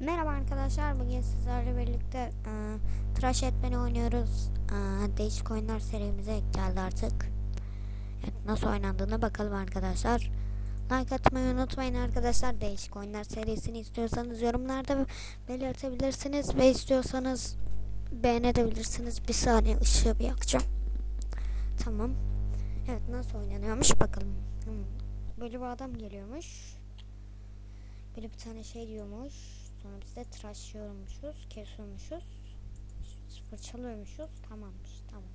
Merhaba arkadaşlar. Bugün sizlerle birlikte e, tıraş etmeni oynuyoruz. E, değişik oyunlar serimize geldi artık. Evet, nasıl oynandığına bakalım arkadaşlar. Like atmayı unutmayın arkadaşlar. Değişik oyunlar serisini istiyorsanız yorumlarda belirtebilirsiniz ve istiyorsanız beğenebilirsiniz. Bir saniye ışığı bir yakacağım. Tamam. Evet nasıl oynanıyormuş bakalım. Hmm. Böyle bir adam geliyormuş. Böyle bir tane şey diyormuş. Sonra biz de tıraşlıyormuşuz, kesiyormuşuz. Fırçalıyormuşuz. Tamammış, tamam.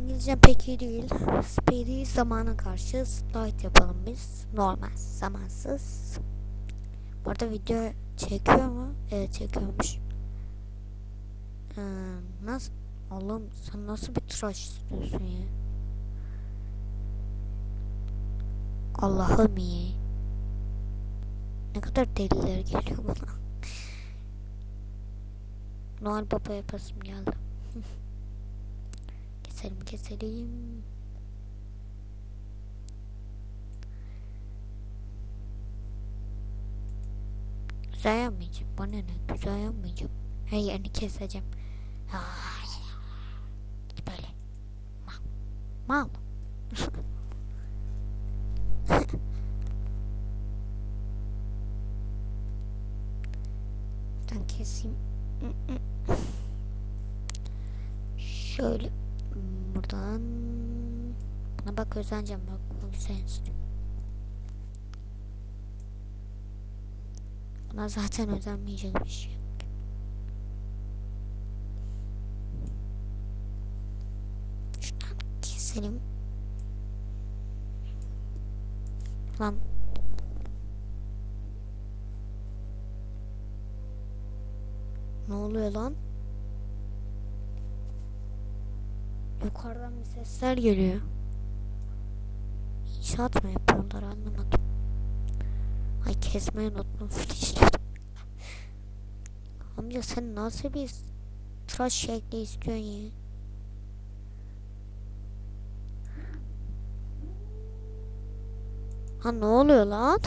İngilizce pek iyi değil. Speedy zamana karşı slide yapalım biz. Normal, zamansız. Bu arada video çekiyor mu? Evet çekiyormuş. Ee, nasıl? Allah'ım sen nasıl bir tıraş istiyorsun ya? Allah'ım iyi. Ne kadar deliler geliyor bana. Noel Baba yapasım geldi. keselim keselim. Güzel yapmayacağım. Bana ne? Güzel yapmayacağım. Her yerini keseceğim. Böyle. Mal. Mal. Şöyle buradan buna bak özeneceğim bak bu güzel Buna zaten özenmeyecek bir şey. Şuradan keselim. Lan Ne oluyor lan? Yukarıdan bir sesler geliyor. İnşaat mı yapıyorlar anlamadım. Ay kesmeyi unuttum işte. Amca sen nasıl bir tıraş şekli istiyorsun ya? Ha ne oluyor lan?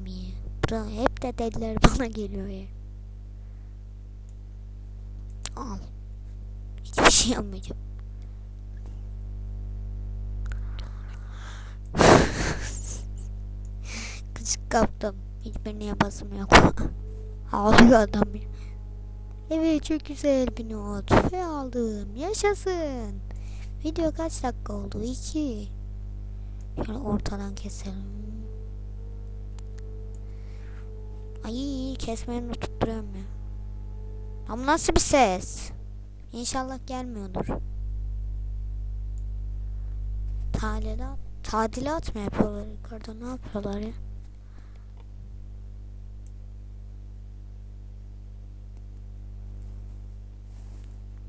Allah'ım ya. Bura hep de dediler bana geliyor ya. Al. Hiçbir şey yapmayacağım. Kıçık kaptım. Hiçbirini yapasım yok. Ağlıyor adam ya. Evet çok güzel bir not. Ve aldım. Yaşasın. Video kaç dakika oldu? 2. Şöyle ortadan keselim. Ay kesmeyi unutup duruyorum ya. Ama nasıl bir ses? İnşallah gelmiyordur. Tadilat, tadilat mı yapıyorlar yukarıda ne yapıyorlar ya?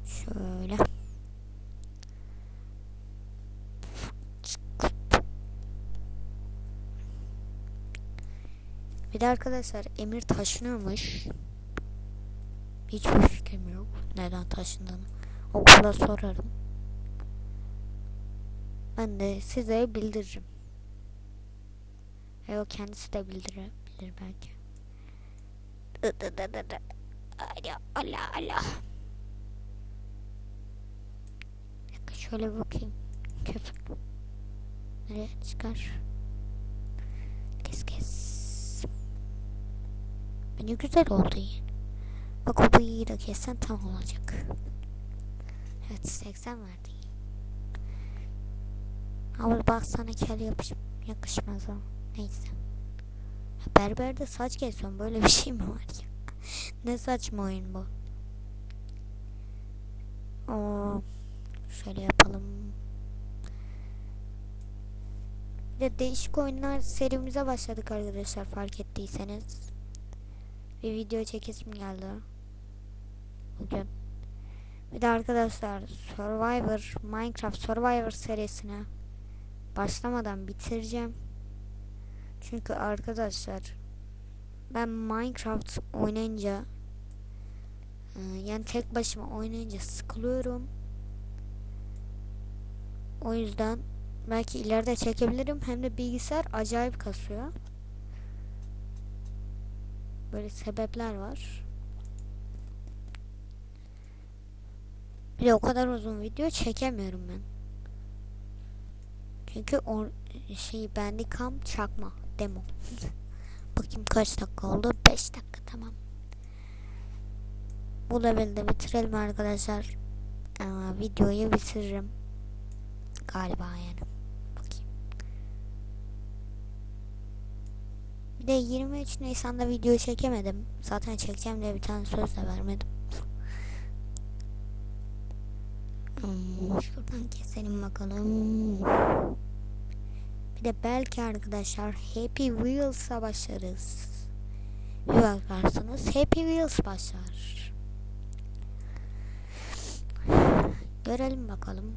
Şöyle. Bir de arkadaşlar Emir taşınıyormuş. Hiçbir fikrim yok. Neden taşındığını. Okula sorarım. Ben de size bildiririm. E o kendisi de bildirebilir belki. Allah Allah Allah. Şöyle bakayım. Köpek. Nereye çıkar? Ne güzel oldu yani. Bak o bıyığı da kessen tam olacak. Evet 80 verdi. Ama bak sana kel yapış yakışmaz o. Neyse. Berberde saç kesiyorum. Böyle bir şey mi var ya? ne saçma oyun bu. Oo, şöyle yapalım. De değişik oyunlar serimize başladık arkadaşlar fark ettiyseniz bir video çekesim geldi. Bugün. Bir de arkadaşlar Survivor, Minecraft Survivor serisine başlamadan bitireceğim. Çünkü arkadaşlar ben Minecraft oynayınca yani tek başıma oynayınca sıkılıyorum. O yüzden belki ileride çekebilirim. Hem de bilgisayar acayip kasıyor. Böyle sebepler var. Bir de o kadar uzun video çekemiyorum ben. Çünkü o şey Bandicam çakma demo. Bakayım kaç dakika oldu? 5 dakika tamam. Bu levelde bitirelim arkadaşlar. Aa, videoyu bitiririm. Galiba yani. Bir de 23 Nisan'da video çekemedim. Zaten çekeceğim diye bir tane söz de vermedim. Hmm, Şuradan keselim bakalım. Bir de belki arkadaşlar Happy Wheels'a başlarız. Bir bakarsınız Happy Wheels başlar. Görelim bakalım.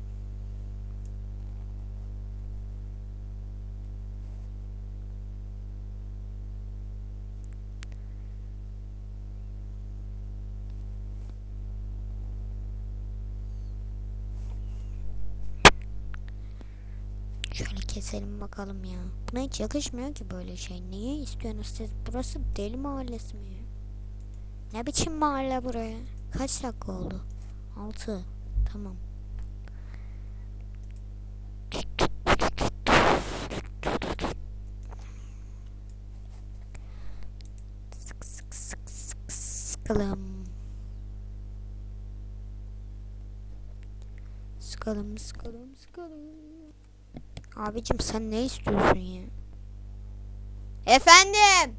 Şöyle keselim bakalım ya. Buna hiç yakışmıyor ki böyle şey. Niye istiyorsunuz siz? Burası deli mahallesi mi? Ne biçim mahalle buraya? Kaç dakika oldu? 6. Tamam. Sık sık sık sık sıkalım. Sıkalım sıkalım sıkalım. Abicim sen ne istiyorsun ya? Efendim.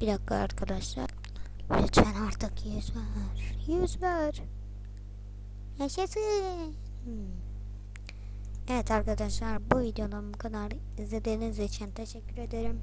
Bir dakika arkadaşlar. Lütfen artık yüz ver. Yüz ver. Yaşasın. Evet arkadaşlar bu videodan bu kadar izlediğiniz için teşekkür ederim.